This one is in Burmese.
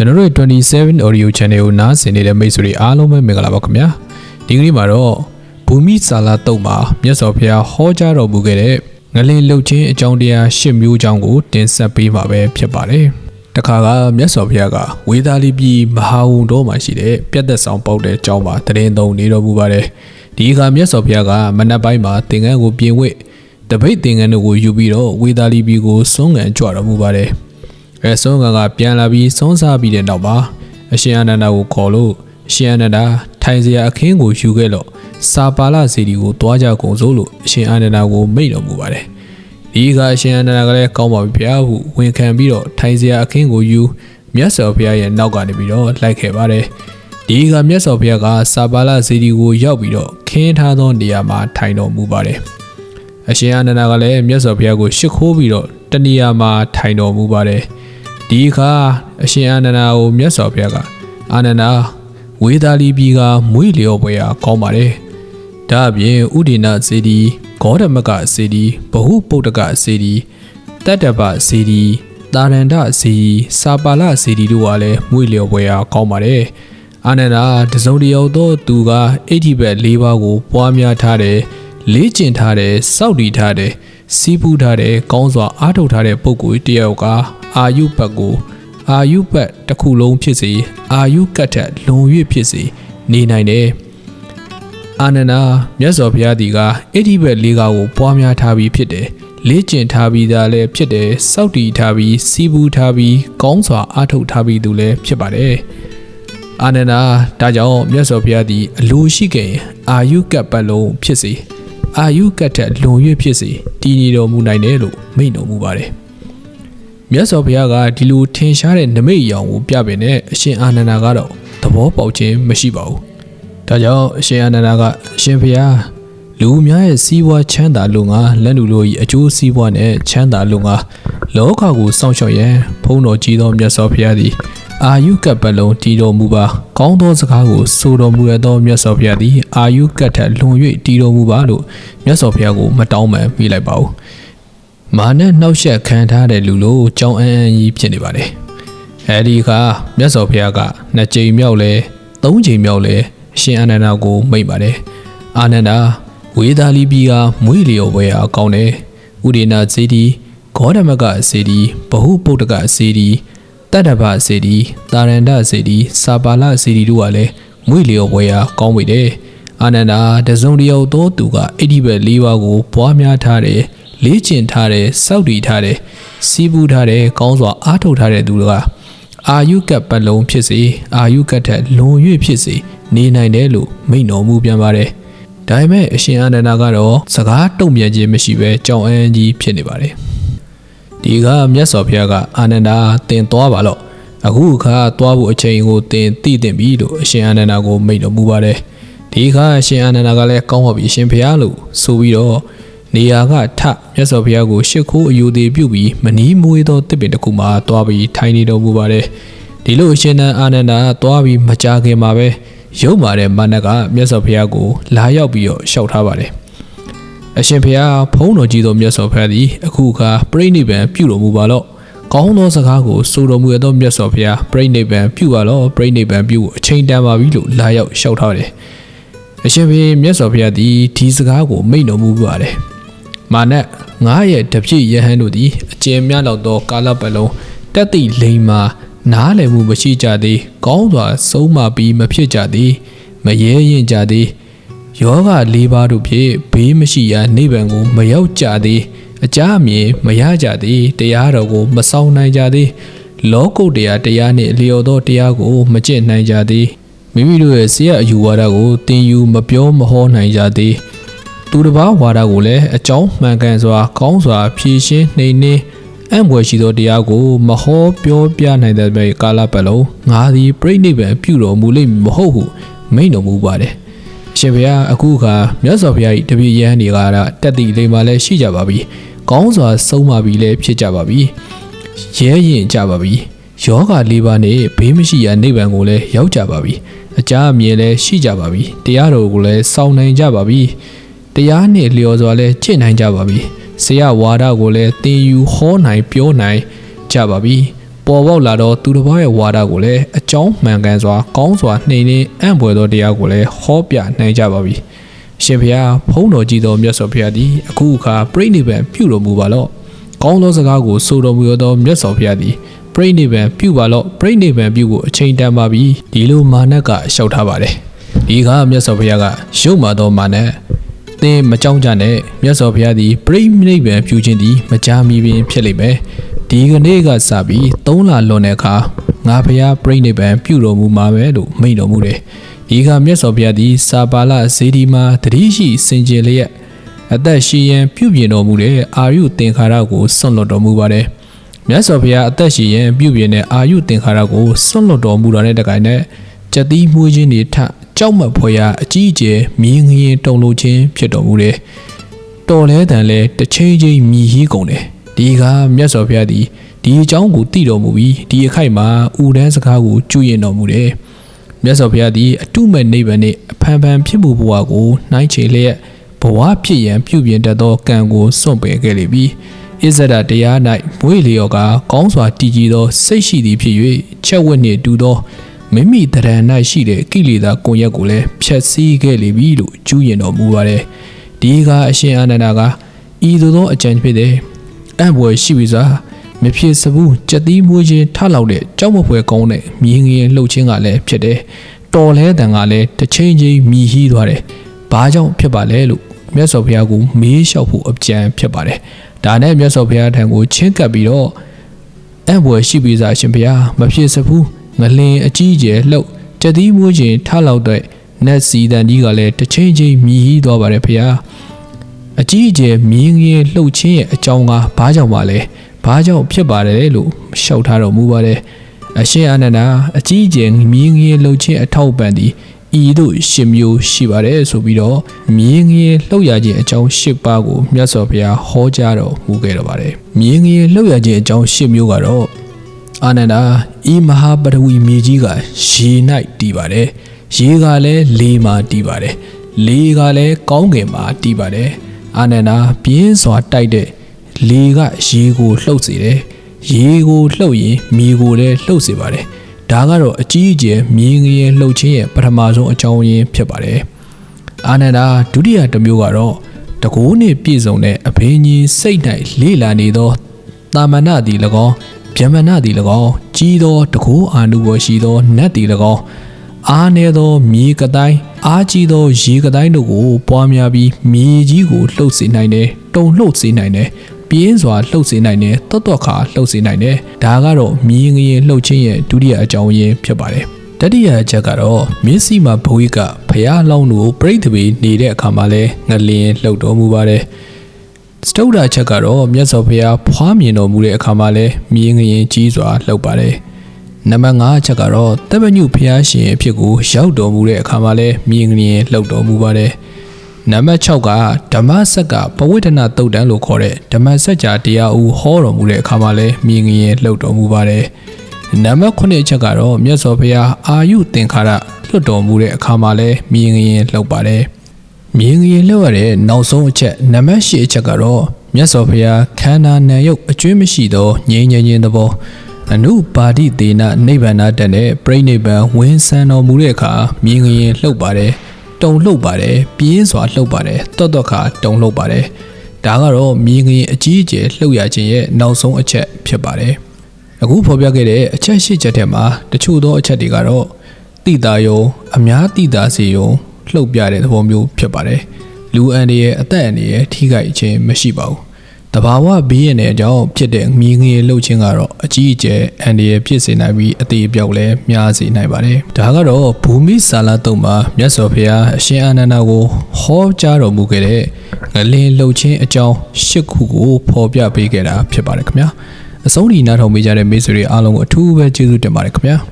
ကျွန်တော်တို့27 audio channel ကိုနားဆင်နေတဲ့မိတ်ဆွေတွေအားလုံးပဲမင်္ဂလာပါခင်ဗျာဒီကနေ့မှာတော့ဘူမိစာလာတုတ်မှာမြတ်စွာဘုရားဟောကြားတော်မူခဲ့တဲ့ငလင်လှုပ်ခြင်းအကြောင်းတရား၈မျိုးအကြောင်းကိုတင်ဆက်ပေးမှာပဲဖြစ်ပါတယ်တခါကမြတ်စွာဘုရားကဝေသာလီပြည်မဟာဝုံတော်မှာရှိတဲ့ပြတ်သက်ဆောင်ပေါက်တဲ့ကျောင်းမှာတရင်သုံးနေတော်မူပါတယ်ဒီအခါမြတ်စွာဘုရားကမနက်ပိုင်းမှာသင်္ကန်းကိုပြင်ဝစ်တပိတ်သင်္ကန်းတို့ကိုယူပြီးတော့ဝေသာလီပြည်ကိုစွန့်ငံကြွတော်မူပါတယ် အဲစွန့်ငံကပြန်လာပြီးစွန့်စားပြီးတဲ့နောက်မှာအရှင်အာနန္ဒာကိုခေါ်လို့အရှင်အာနန္ဒာထိုင်စရာအခင်းကိုယူခဲ့လို့စာပါဠစီဒီကိုတွားကြကုန်စို့လို့အရှင်အာနန္ဒာကိုမိန့်တော်မူပါတယ်ဒီကအရှင်အာနန္ဒာကလည်းကောင်းပါပြီဗျာဟုဝန်ခံပြီးတော့ထိုင်စရာအခင်းကိုယူမြတ်စွာဘုရားရဲ့နောက်ကနေပြီးတော့လိုက်ခဲ့ပါတယ်ဒီကမြတ်စွာဘုရားကစာပါဠစီဒီကိုရောက်ပြီးတော့ခင်းထားသောနေရာမှာထိုင်တော်မူပါတယ်အရှင်အာနန္ဒာကလည်းမြတ်စွာဘုရားကိုရှ िख ိုးပြီးတော့တနေရာမှာထိုင်တော်မူပါတယ် ဒီအခါအရှင်အာနန္ဒာကိုမြတ်စွာဘုရားကအာနန္ဒာဝေသာလီပြည်ကမွေးလျော်ပွဲရာကောင်းပါတယ်ဒါအပြင်ဥဒိနစေတီဂေါတမကစေတီဘဟုပုတ္တကစေတီတတ္တပစေတီတာရန္ဒစေတီစာပါလစေတီတို့ကလည်းမွေးလျော်ပွဲရာကောင်းပါတယ်အာနန္ဒာတစုံတယောက်သောသူကအိဋ္ဌိဘက်၄ပါးကိုပွားများထားတယ်လေ့ကျင့်ထားတယ်စောက်တည်ထားတယ်စီးပူးထားတယ်ကောင်းစွာအားထုတ်ထားတဲ့ပုဂ္ဂိုလ်တယောက်က အာယုဘတ်ကိုအာယုဘတ်တစ်ခုလုံးဖြစ်စေအာယုကတ်ထက်လွန်၍ဖြစ်စေနေနိုင်တယ်အာနန္ဒာမြတ်စွာဘုရားဒီကအိဋ္ဌိဘက်၄ပါးကိုပွားများထားပြီးဖြစ်တယ်လေ့ကျင့်ထားပြီးသားလည်းဖြစ်တယ်စောက်တည်ထားပြီးစီးပူးထားပြီးကောင်းစွာအားထုတ်ထားပြီးသူလည်းဖြစ်ပါတယ်အာနန္ဒာဒါကြောင့်မြတ်စွာဘုရားသည်အလိုရှိခဲ့ရင်အာယုကတ်ပတ်လုံးဖြစ်စေအာယုကတ်ထက်လွန်၍ဖြစ်စေတည်နေတော်မူနိုင်တယ်လို့မိန့်တော်မူပါတယ် မြတ်စွာဘုရားကဒီလိုထင်ရှားတဲ့နမိတ်အယောင်ကိုပြပင်နဲ့အရှင်အာနန္ဒာကတော့သဘောပေါက်ခြင်းမရှိပါဘူးဒါကြောင့်အရှင်အာနန္ဒာကအရှင်ဘုရားလူအများရဲ့စီးပွားချမ်းသာလုံငါလက်လူတို့၏အကျိုးစီးပွားနဲ့ချမ်းသာလုံငါလောကကိုစောင့်ရှောက်ရန်ဖုံးတော်ကြီးသောမြတ်စွာဘုရားသည်အာယုကပ်ပလုံးတည်တော်မူပါကောင်းသောစကားကိုဆိုတော်မူရသောမြတ်စွာဘုရားသည်အာယုကပ်ထက်လွန်၍တည်တော်မူပါလို့မြတ်စွာဘုရားကိုမတောင်းပန်မိလိုက်ပါဘူး မာနဲ့နှောက်ယှက်ခံထားတဲ့လူလိုကြောင်းအန်းအန်းကြီးဖြစ်နေပါတယ်အဲဒီအခါမြတ်စွာဘုရားကနှစ်ကြိမ်မြောက်လဲသုံးကြိမ်မြောက်လဲအရှင်အာနန္ဒာကိုမိန့်ပါတယ်အာနန္ဒာဝေသာလီပြည်ကမွေးလျော်ပွဲအားကောင်းတယ်ဥဒေနာဇေဒီဂေါတမကစေတီဘဟုပုတ္တကစေတီတတ္တဗစေတီတာရန္ဒစေတီစာပါလစေတီတို့ကလည်းမွေးလျော်ပွဲအားကောင်းပြီတယ်အာနန္ဒာတစုံတယောက်သောသူကအိဋ္ဌိဘက်၄ပါးကိုပွားများထားတယ် လေ့ကျင့်ထားတယ်စောက်တည်ထားတယ်စီးပူးထားတယ်ကောင်းစွာအားထုတ်ထားတဲ့သူကအာယုကတ်ပတ်လုံးဖြစ်စေအာယုကတ်ထက်လွန်၍ဖြစ်စေနေနိုင်တယ်လို့မိန့်တော်မူပြန်ပါတယ်ဒါပေမဲ့အရှင်အာနန္ဒာကတော့စကားတုံ့ပြန်ခြင်းမရှိဘဲကြောင်အန်းကြီးဖြစ်နေပါတယ်ဒီကမြတ်စွာဘုရားကအာနန္ဒာတင်သွားပါတော့အခုအခါသွားဖို့အချိန်ကိုတင်သိတင်ပြီလို့အရှင်အာနန္ဒာကိုမိန့်တော်မူပါတယ်ဒီခါအရှင်အာနန္ဒာကလည်းကောင်းပါပြီအရှင်ဘုရားလို့ဆိုပြီးတော့ နေရာကထမြတ်စွာဘုရားကိုရှ िख ိုးအယူသေးပြုတ်ပြီးမနီးမွေးသောတစ်ပင်တစ်ခုမှာသွားပြီးထိုင်နေတော်မူပါတယ်ဒီလိုအရှင်အာနန္ဒာသွားပြီးမကြခင်မှာပဲရုပ်မာတဲ့မနက်ကမြတ်စွာဘုရားကိုလာရောက်ပြီးတော့ရှောက်ထားပါတယ်အရှင်ဘုရားဖုံးတော်ကြီးသောမြတ်စွာဘုရားသည်အခုအခါပြိဋိဘံပြုတော်မူပါလော့ကောင်းသောစကားကိုဆိုတော်မူသောမြတ်စွာဘုရားပြိဋိဘံပြုပါလော့ပြိဋိဘံပြုအချိန်တန်ပါပြီလို့လာရောက်ရှောက်ထားတယ်အရှင်ဘုရားမြတ်စွာဘုရားသည်ဒီစကားကိုမိန့်တော်မူပါတယ် မာနငါရဲ့တပြည့်ယဟန်တို့သည်အကျဉ်းများလောက်သောကာလပတ်လုံးတက်သည့်လိမ်မာနားလည်မှုမရှိကြသေးကောင်းစွာဆုံးမပြီးမဖြစ်ကြသေးမရဲရင်ကြသေးယောဂ၄ပါးတို့ဖြင့်ဘေးမရှိရာနိဗ္ဗာန်ကိုမရောက်ကြသေးအကြအမြင်မရကြသေးတရားတော်ကိုမဆောင်နိုင်ကြသေးလောကုတ်တရားတရားနှင့်လျော်သောတရားကိုမကျင့်နိုင်ကြသေးမိမိတို့ရဲ့ဆရာအယူဝါဒကိုသင်ယူမပြောမဟောနိုင်ကြသေး သူတစ်ပါးဝါဒကိုလည်းအကြောင်းမှန်ကန်စွာ ကောင်းစွာဖြည့်ရှင်းနှိမ်နှင်းအံ့ဘွယ်ရှိသောတရားကိုမဟောပြောပြနိုင်တဲ့ပဲကာလပတ်လုံးငါသည်ပြိဋိဘံပြုတော်မူလိမ့်မဟုတ်ဟုမိန့်တော်မူပါတယ်။အရှင်ဘုရားအခုခါမြတ်စွာဘုရား၏တပည့်ရဟန်းတွေကတက်သည့်လိမ္မာလည်းရှိကြပါပြီ။ကောင်းစွာဆုံးမပြီးလည်းဖြစ်ကြပါပြီ။ရဲရင်ကြပါပြီ။ယောဂလေးပါးနဲ့ဘေးမရှိရာနိဗ္ဗာန်ကိုလည်းရောက်ကြပါပြီ။အကြအမြင်လည်းရှိကြပါပြီ။တရားတော်ကိုလည်းစောင့်နိုင်ကြပါပြီ။ တရားနှင့်လျော်စွာလည်းကျင့်နိုင်ကြပါပြီ။ဆရာဝါဒကိုလည်းသင်ယူဟောနိုင်ပြောနိုင်ကြပါပြီပပေါ်ပေါက်လာတော့သူတစ်ပါးရဲ့ဝါဒကိုလည်းအကြောင်းမှန်ကန်စွာကောင်းစွာနှိမ်နှင်းအံ့ဖွယ်သောတရားကိုလည်းဟောပြနိုင်ကြပါပြီ။ရှင်ဖျားဖုံးတော်ကြီးသောမြတ်စွာဘုရားသည်အခုအခါပြိဋိဘံပြုတော်မူပါလော့။ကောင်းသောစကားကိုဆိုတော်မူသောမြတ်စွာဘုရားသည်ပြိဋိဘံပြုပါလော့ပြိဋိဘံပြုကိုအချိန်တန်ပါပြီ။ဒီလိုမာနကလျှောက်ထားပါတယ်။ဒီကမြတ်စွာဘုရားကရုပ်မာသောမာန သင်မကြောက်ကြနဲ့မြတ်စွာဘုရားသည်ပြိဋိဘံပြုခြင်းသည်မကြာမီပင်ဖြစ်လိမ့်မယ်။ဒီကနေ့ကစပြီး၃လလွန်တဲ့အခါငါဘုရားပြိဋိဘံပြုတော်မူမှာပဲလို့မိန့်တော်မူတယ်။ဒီကမြတ်စွာဘုရားသည်စာပါဠဇေဒီမှာတတိရှိစင်ကြယ်လျက်အသက်ရှင်ရန်ပြုပြင်တော်မူတဲ့အာယုသင်္ခါရကိုဆွန့်လွတ်တော်မူပါတယ်။မြတ်စွာဘုရားအသက်ရှင်ရန်ပြုပြင်တဲ့အာယုသင်္ခါရကိုဆွန့်လွတ်တော်မူတာနဲ့တကိုင်နဲ့ကြက်သီးမှုချင်းတွေထ ကြောက်မက်ဖွယ်ရာအကြီးအကျယ်မြင်းငရင်တုံလို့ချင်းဖြစ်တော်မူတယ်။တော်လဲတန်လဲတစ်ချိန်ချင်းမြည်ဟီးကုန်တယ်။ဒီကမြတ်စွာဘုရားသည်ဒီအကြောင်းကိုသိတော်မူပြီးဒီအခိုက်မှာဥဒန်းစကားကိုကျွရင်တော်မူတယ်။မြတ်စွာဘုရားသည်အတုမဲ့နိဗ္ဗာန်နှင့်အဖန်ဖန်ဖြစ်မှုဘဝကိုနှိုင်းချေလျက်ဘဝဖြစ်ရန်ပြုပြင်တတ်သောကံကိုစွန့်ပယ်ခဲ့လေပြီ။ဣဇဒတရား၌မွေးလျော်ကကောင်းစွာတည်ကြည်သောစိတ်ရှိသည်ဖြစ်၍ချက်ဝက်နှင့်တူသော မိမိတရဏ၌ရှိတဲ့ကိလေသာကွန်ရက်ကိုလည်းဖျက်ဆီးခဲ့လေပြီလို့ကျူးရင်တော်မူပါတယ်။ဒီကအရှင်အာနန္ဒာကဤသို့သောအကြံဖြစ်တဲ့အံ့ဘွယ်ရှိပြီစွာမဖြစ်စဘူးကြက်သီးမွေးခြင်းထလောက်တဲ့ကြောက်မဖွယ်ကောင်းတဲ့မြင်းငယ်လှုပ်ခြင်းကလည်းဖြစ်တယ်။တော်လဲတန်ကလည်းတစ်ချိန်ချင်းမြည်ဟီးသွားတယ်။ဘာကြောင့်ဖြစ်ပါလဲလို့မြတ်စွာဘုရားကမေးလျှောက်ဖို့အကြံဖြစ်ပါတယ်။ဒါနဲ့မြတ်စွာဘုရားထံကိုချင်းကပ်ပြီးတော့အံ့ဘွယ်ရှိပြီစွာရှင်ဘုရားမဖြစ်စဘူး ငလင်အကြီးကျယ်လှုပ်ကြက်သီးမွေးခြင်းထလောက်တဲ့နတ်စီတန်ကြီးကလည်းတစ်ချိန်ချင်းမြည်ဟီးသွားပါတယ်ဘုရား။အကြီးအကျယ်မြင်းငယ်လှုပ်ခြင်းရဲ့အကြောင်းကဘာကြောင့်ပါလဲဘာကြောင့်ဖြစ်ပါတယ်လို့ရှောက်ထားတော်မူပါတယ်အရှင်အာနန္ဒာအကြီးအကျယ်မြင်းငယ်လှုပ်ခြင်းအထောက်ပံ့သည်ဤတို့ရှင်မျိုးရှိပါတယ်ဆိုပြီးတော့မြင်းငယ်လှုပ်ရခြင်းအကြောင်း၈ပါးကိုမြတ်စွာဘုရားဟောကြားတော်မူခဲ့တော်ပါတယ်မြင်းငယ်လှုပ်ရခြင်းအကြောင်း၈မျိုးကတော့ အာနန္ဒာဤမဟာပရဝီမြေကြီးကရေ၌တည်ပါတယ်ရေကလည်းလေမှာတည်ပါတယ်လေကလည်းကောင်းကင်မှာတည်ပါတယ်အာနန္ဒာပြင်းစွာတိုက်တဲ့လေကရေကိုလှုပ်စေတယ်ရေကိုလှုပ်ရင်မြေကိုလည်းလှုပ်စေပါတယ်ဒါကတော့အကြီးအကျယ်မြေငရေလှုပ်ခြင်းရဲ့ပထမဆုံးအကြောင်းရင်းဖြစ်ပါတယ်အာနန္ဒာဒုတိယတစ်မျိုးကတော့တကိုးနှင့်ပြည့်စုံတဲ့အဘိညာဉ်စိတ်၌လေလာနေသောတာမဏသည်၎င်း ဗျမဏသည်၎င်းကြီးသောတကိုးအာနုဘောရှိသောနတ်သည်၎င်းအားနေသောမြေကတိုင်းအားကြီးသောရေကတိုင်းတို့ကို ပွားများပြီးမြေကြီးကိုလှုပ်စေနိုင်တယ်တုံလှုပ်စေနိုင်တယ်ပြင်းစွာလှုပ်စေနိုင်တယ်တော့တော့ခါလှုပ်စေနိုင်တယ်ဒါကတော့မြေငရင်လှုပ်ခြင်းရဲ့ဒုတိယအကြောင်းရင်းဖြစ်ပါတယ်တတိယအချက်ကတော့မျက်စိမှာဘဝိကဖျားလောင်းတို့ပြိတ္တပေနေတဲ့အခါမှာလဲငလင်းလှုပ်တော်မူပါတယ် စတုဒ္ဓချက်ကတော့မြတ်စွာဘုရားဖွားမြင်တော်မူတဲ့အခါမှာလဲမြေငရင်ကြီးစွာလှုပ်ပါတယ်နံပါတ်5အချက်ကတော့တပညုဖျားရှင်အဖြစ်ကိုရောက်တော်မူတဲ့အခါမှာလဲမြေငရင်လှုပ်တော်မူပါတယ်နံပါတ်6ကဓမ္မစက်ကပဝိဒနာတုတ်တန်းလို့ခေါ်တဲ့ဓမ္မစက်ကြာတရားဦးဟောတော်မူတဲ့အခါမှာလဲမြင်ငရင်လှုပ်တော်မူပါတယ်။နံပါတ်9အချက်ကတော့မြတ်စွာဘုရားအာယုသင်္ခါရလွတ်တော်မူတဲ့အခါမှာလဲမြင်ငရင်လှုပ်ပါတယ်။ မြင်ငရင်လှုပ်ရတဲ့နောက်ဆုံးအချက်နံပါတ်10အချက်ကတော့မြတ်စွာဘုရားခန္ဓာနံယုတ်အကျွင်းမရှိသောငြိမ်းငြိမ်းခြင်းသဘောအနုပါတိသေနနိဗ္ဗာန်တန်တဲ့ပြိဋိဘံဝင်ဆံတော်မူတဲ့အခါမြင်ငရင်လှုပ်ပါတယ်။တုံလှုပ်ပါတယ်ပြင်းစွာလှုပ်ပါတယ်တော့တော့ခါတုံလှုပ်ပါတယ်ဒါကတော့မြင်းငင်အကြီးအကျယ်လှုပ်ရခြင်းရဲ့နောက်ဆုံးအချက်ဖြစ်ပါတယ်အခုဖော်ပြခဲ့တဲ့အချက်ရှိချက်ထဲမှာတချို့သောအချက်တွေကတော့တိတာယုံအများတိတာစီယုံ လှုပ်ပြတဲ့သဘောမျိုးဖြစ်ပါတယ်လူအန်ရဲ့အသက်အန္တရာယ်ထိခိုက်ခြင်းမရှိပါဘူးတဘာဝဘေးရတဲ့အကြောင်းဖြစ်တဲ့မြင်းငယ်လှုပ်ခြင်းကတော့အကြီးအကျယ်အန္တရာယ်ဖြစ်စေနိုင်ပြီးအသေးအပြောက်လည်းများစေနိုင်ပါတယ်။ဒါကတော့ဘူမိစာလတုံမှာမြတ်စွာဘုရားအရှင်အာနန္ဒာကိုဟောကြားတော်မူခဲ့တဲ့ငလင်းလှုပ်ခြင်းအကြောင်း၈ခုကိုဖော်ပြပေးခဲ့တာဖြစ်ပါတယ်ခင်ဗျာ။အဆုံးထိနားထောင်ပေးကြတဲ့မိတ်ဆွေတွေအားလုံးကိုအထူးပဲကျေးဇူးတင်ပါတယ်ခင်ဗျာ။